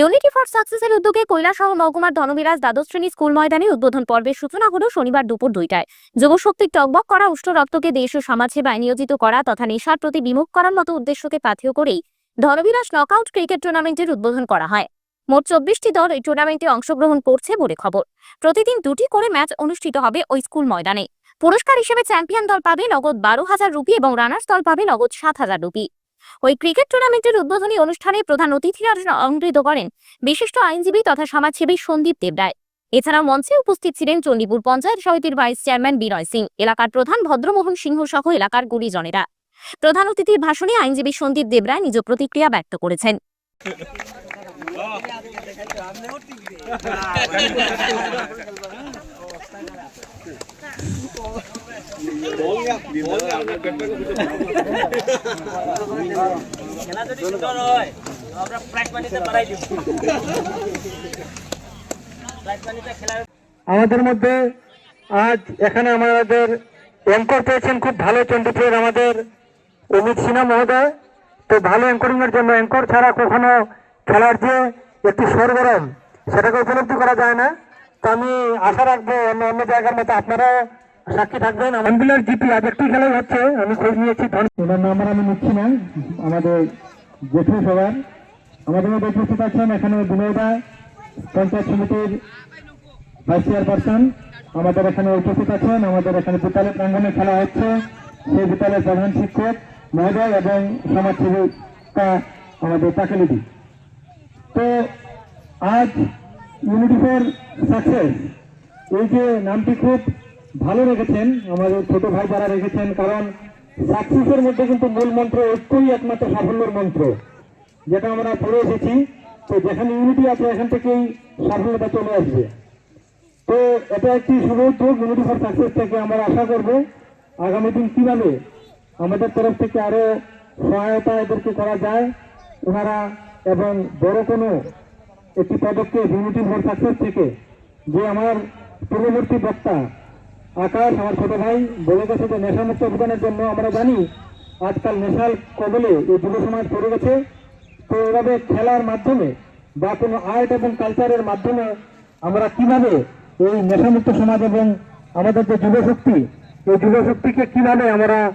Unity for সাকসেসের উদ্যোগে কৈলাসহর, মহকুমার ধনবিরাজ দ্বাদশ শ্রেণি স্কুল ময়দানে উদ্বোধন পর্বের সূচনা হলো শনিবার দুপুর দুইটায়। যুবশক্তির টকবক করা, উষ্ণ রক্তকে দেশ ও সমাজ সেবায় নিয়োজিত করা তথা নেশার প্রতি বিমুখ করার মতো উদ্দেশ্যকে পাথেয় করেই ধনবিরাজ নকআউট ক্রিকেট টুর্নামেন্টের উদ্বোধন করা হয়। মোট চব্বিশটি দল এই টুর্নামেন্টে অংশগ্রহণ করছে বলে খবর। প্রতিদিন দুটি করে ম্যাচ অনুষ্ঠিত হবে ওই স্কুল ময়দানে। পুরস্কার হিসেবে চ্যাম্পিয়ন দল পাবে নগদ বারো হাজার রুপি এবং রানার্স দল পাবে নগদ সাত হাজার রুপি। ওই ক্রিকেট টুর্নামেন্টের উদ্বোধনী অনুষ্ঠানে প্রধান অতিথিরা অঙ্গৃত করেন বিশিষ্ট আইনজীবী তথা সমাজসেবী সন্দীপ দেবরায়। এছাড়াও মঞ্চে উপস্থিত ছিলেন চণ্ডীপুর পঞ্চায়েত সমিতির ভাইস চেয়ারম্যান বিনয় সিং এলাকার প্রধান ভদ্রমোহন সিংহ সহ এলাকার গুরিজনেরা প্রধান অতিথির ভাষণে আইনজীবী সন্দীপ দেবরায় নিজ প্রতিক্রিয়া ব্যক্ত করেছেন। আমাদের মধ্যে আজ এখানে আমাদের অ্যাঙ্কর পেয়েছেন খুব ভালো চন্দ্রপুরের আমাদের অমিত সিনহা মহোদয়। তো ভালো অ্যাঙ্করিং এর জন্য অ্যাঙ্কর ছাড়া কখনো খেলার যে একটি সরগরম, সেটাকে উপলব্ধি করা যায় না। তো আমি আশা রাখব অন্য অন্য জায়গার মতো আপনারা সাক্ষী থাকবেন আমবিলার জিপি আজ একটি খেলাই হচ্ছে। আমি খোঁজ নিয়েছি ওনার নাম্বার আমি নিচ্ছি না। আমাদের জেঠু সবার আমাদের মধ্যে উপস্থিত আছেন এখানে বিনয়দা পঞ্চায়েত সমিতির ভাইস চেয়ারপারসন। আমাদের এখানে উপস্থিত আছেন আমাদের এখানে বিদ্যালয় প্রাঙ্গনে খেলা হচ্ছে। সেই বিদ্যালয়ের প্রধান শিক্ষক মহোদয় এবং সমাজসেবিকা আমাদের তাকেলিদি তো আজ ইউনিটি ফর সাকসেস এই যে নামটি খুব ভালো রেখেছেন, আমাদের ছোট ভাই যারা রেখেছেন, কারণ সাকসেসের মধ্যে কিন্তু মূল মন্ত্র ঐক্যই একমাত্র সাফল্যের মন্ত্র। যেটা আমরা পড়ে এসেছি, তো যেখানে ইউনিটি আছে, এখান থেকেই সাফল্যতা চলে আসবে। তো এটা একটি শুভ উদ্যোগ ইউনিটি ফর সাকসেস থেকে আমরা আশা করব, আগামী দিন কীভাবে আমাদের তরফ থেকে আরও সহায়তা এদেরকে করা যায় ওনারা এবং বড় কোনো একটি পদক্ষেপ ইউনিটি ফর সাকসেস থেকে, যে আমার পূর্ববর্তী বক্তা আকাশ, আমার ছোট ভাই, বলে গেছে যে নেশামুক্ত অভিযানের জন্য আমরা জানি আজকাল নেশার কবলে এই যুব সমাজ পড়ে গেছে। তো এভাবে খেলার মাধ্যমে বা কোনো আর্ট এবং কালচারের মাধ্যমে আমরা কীভাবে এই নেশামুক্ত সমাজ এবং আমাদের যে যুবশক্তি এই যুবশক্তিকে কীভাবে আমরা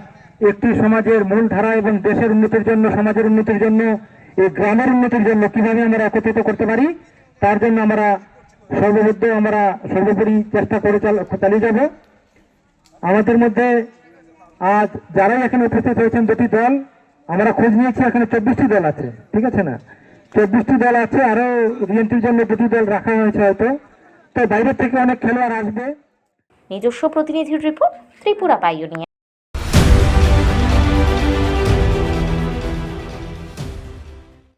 একটি সমাজের মূল ধারা এবং দেশের উন্নতির জন্য, সমাজের উন্নতির জন্য, এই গ্রামের উন্নতির জন্য কীভাবে আমরা একত্রিত করতে পারি, তার জন্য আমরা সর্ববদ্ধ আমরা সর্বোপরি চেষ্টা করে চাল- চালিয়ে যাব। আমাদের মধ্যে আজ যারাই এখানে উপস্থিত হয়েছেন দুটি দল, আমরা খোঁজ নিয়েছি, এখানে চব্বিশটি দল আছে, ঠিক আছে না? চব্বিশটি দল আছে, আরও রিএন্ট্রির জন্য দুটি দল রাখা হয়েছে হয়তো। তো বাইরে থেকে অনেক খেলোয়াড় আসবে। নিজস্ব প্রতিনিধির রিপোর্ট ত্রিপুরা পাইওনিয়া